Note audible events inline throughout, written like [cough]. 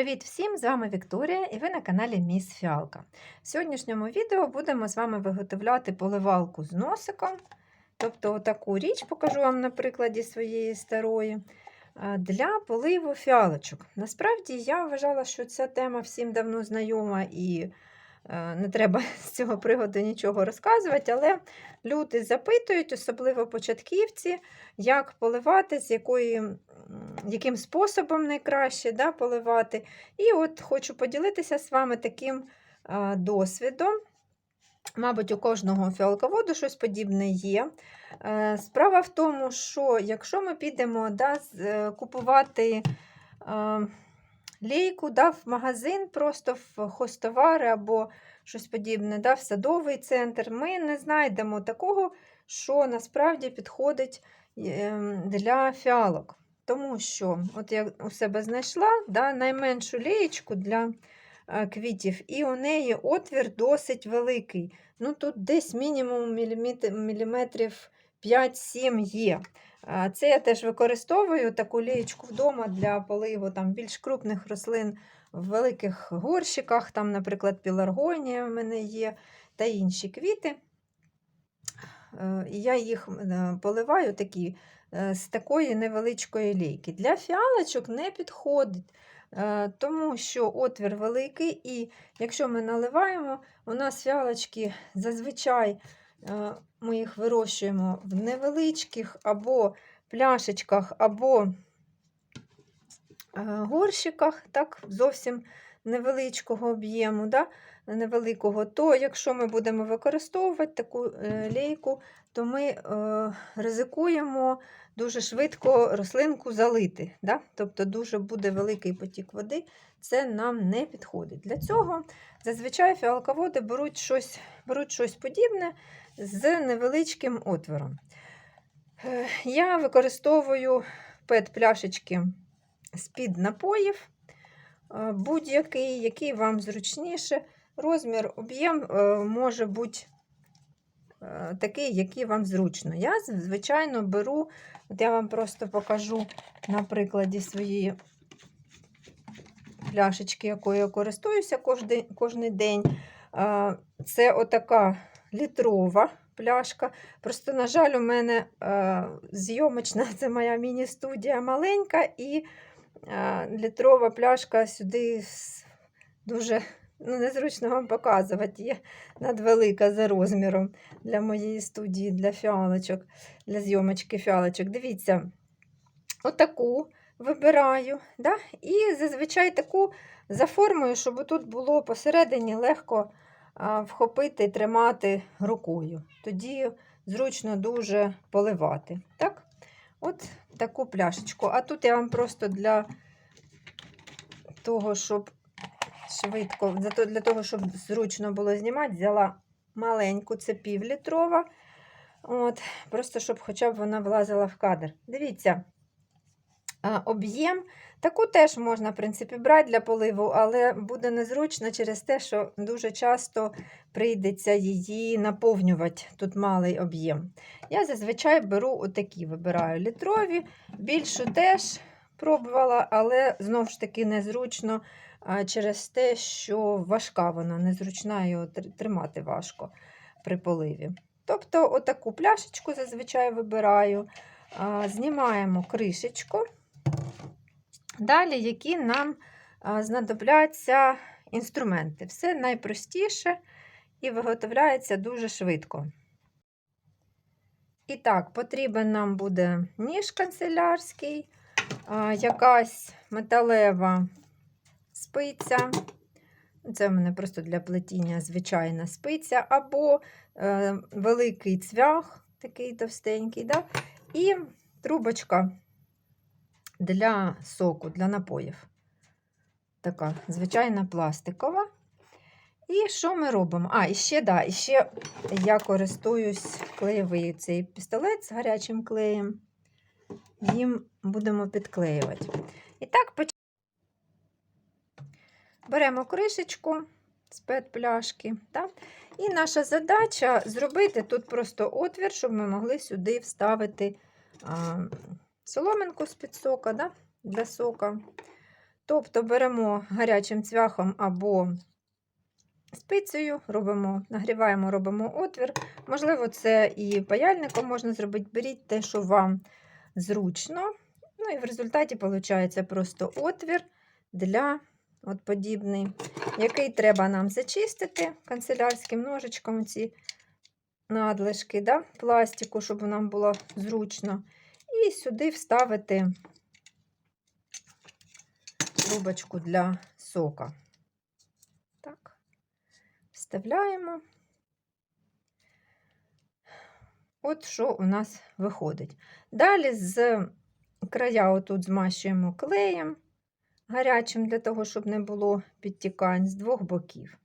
Привіт всім! З вами Вікторія і ви на каналі Міс Фіалка. В сьогоднішньому відео будемо з вами виготовляти поливалку з носиком. Тобто таку річ покажу вам на прикладі своєї старої для поливу фіалочок. Насправді я вважала, що ця тема всім давно знайома і не треба [laughs] з цього приводу нічого розказувати, але люди запитують, особливо початківці, як поливати, з якої, яким способом найкраще да, поливати. І от хочу поділитися з вами таким а, досвідом. Мабуть, у кожного фіалководу щось подібне є. Е, Справа в тому, що якщо ми підемо да, е, купувати е, лейку да, в магазин, просто в хостовари або щось подібне, в садовий центр, ми не знайдемо такого, що насправді підходить ем, для фіалок. Тому що, от я у себе знайшла да, найменшу леєчку для е, квітів, і у неї отвір досить великий. Ну, Тут десь мінімум мілімет- міліметрів 5-7 є. Це я теж використовую таку лієчку вдома для поливу там, більш крупних рослин в великих горщиках, там, наприклад, піларгонія в мене є та інші квіти. Е, І я їх е, поливаю такі е, з такої невеличкої лейки. Для фіалочок не підходить, тому що отвір великий, і якщо ми наливаємо, у нас фіалочки зазвичай ми їх вирощуємо в невеличких або пляшечках, або е, горщиках, так, зовсім невеличкого об'єму. Да? невеликого, то якщо ми будемо використовувати таку е, лейку, то ми е, ризикуємо дуже швидко рослинку залити. Да? Тобто дуже буде великий потік води, це нам не підходить. Для цього зазвичай фіалководи беруть щось, беруть щось подібне з невеличким отвором. Е, Я використовую пет-пляшечки з-під напоїв, е, будь-який, який вам зручніше. Розмір, об'єм е, може бути такий, який вам зручно. Я, звичайно, беру, от я вам просто покажу на прикладі своєї пляшечки, якою я користуюся кожен, день. Це отака літрова пляшка. Просто, на жаль, у мене е, зйомочна, це моя міні-студія маленька, і е, літрова пляшка сюди дуже ну, незручно вам показувати. Є надвелика за розміром для моєї студії, для фіалочок, для зйомочки фіалочок. Дивіться, отаку вибираю. Да? І зазвичай таку за формою, щоб тут було посередині легко вхопити і тримати рукою. Тоді зручно дуже поливати. Так? От таку пляшечку. А тут я вам просто для того, щоб швидко, для того- щоб зручно було знімати, взяла маленьку, це півлітрова. От, просто щоб хоча б вона влазила в кадр. Дивіться, об'єм. Таку теж можна, в принципі, брати для поливу, але буде незручно через те, що дуже часто прийдеться її наповнювати. Тут малий об'єм. Я зазвичай беру отакі, вибираю літрові, більшу теж пробувала, але знову ж таки незручно через те, що важка вона, незручна його тримати важко при поливі. Тобто, отаку пляшечку зазвичай вибираю, знімаємо кришечку. Далі, які нам знадобляться інструменти. Все найпростіше і виготовляється дуже швидко. І так, потрібен нам буде ніж канцелярський, якась металева спиця. Це в мене просто для плетіння звичайна спиця, або е, великий цвях, такий товстенький, да? і трубочка для соку, для напоїв. Така звичайна пластикова. І що ми робимо? А, і ще, да, і ще я користуюсь клеєвий цей пістолет з гарячим клеєм. Їм будемо підклеювати. І так, поч- беремо кришечку з пет-пляшки. Да? І наша задача зробити тут просто отвір, щоб ми могли сюди вставити а, соломинку з-під сока, да? для сока. Тобто беремо гарячим цвяхом або спицею, робимо, нагріваємо, робимо отвір. Можливо, це і паяльником можна зробити. Беріть те, що вам зручно. Ну і в результаті виходить просто отвір для от подібний, який треба нам зачистити канцелярським ножичком ці надлишки да, пластику, щоб нам було зручно. І сюди вставити трубочку для сока. Так, вставляємо. От що у нас виходить. Далі з края отут змащуємо клеєм гарячим, для того, щоб не було підтікань з двох боків.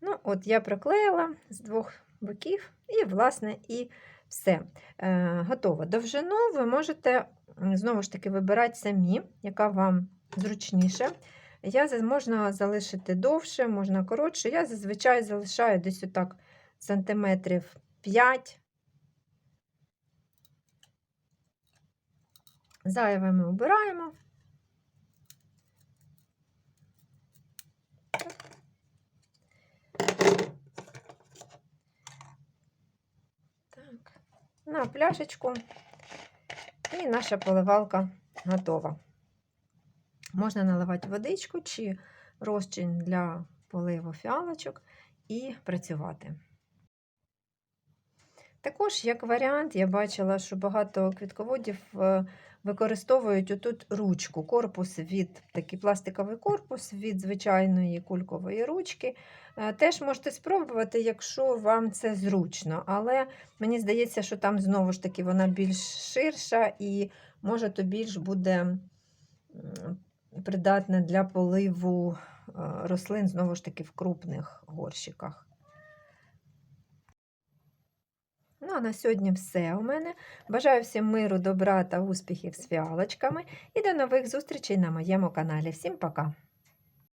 Ну, от я проклеїла з двох боків, і, власне, і все. Е, готово. Довжину ви можете, знову ж таки, вибирати самі, яка вам зручніше. Я можна залишити довше, можна коротше. Я зазвичай залишаю десь отак сантиметрів 5. Зайве ми обираємо. Так, на пляшечку, і наша поливалка готова. Можна наливати водичку чи розчин для поливу фіалочок і працювати. Також, як варіант, я бачила, що багато квітководів е, використовують отут ручку, корпус від такий пластиковий корпус від звичайної кулькової ручки. Е, Теж можете спробувати, якщо вам це зручно. Але мені здається, що там знову ж таки вона більш ширша і може то більш буде придатне для поливу е, рослин, знову ж таки, в крупних горщиках. Ну, а на сьогодні все у мене. Бажаю всім миру, добра та успіхів з фіалочками. І до нових зустрічей на моєму каналі. Всім пока!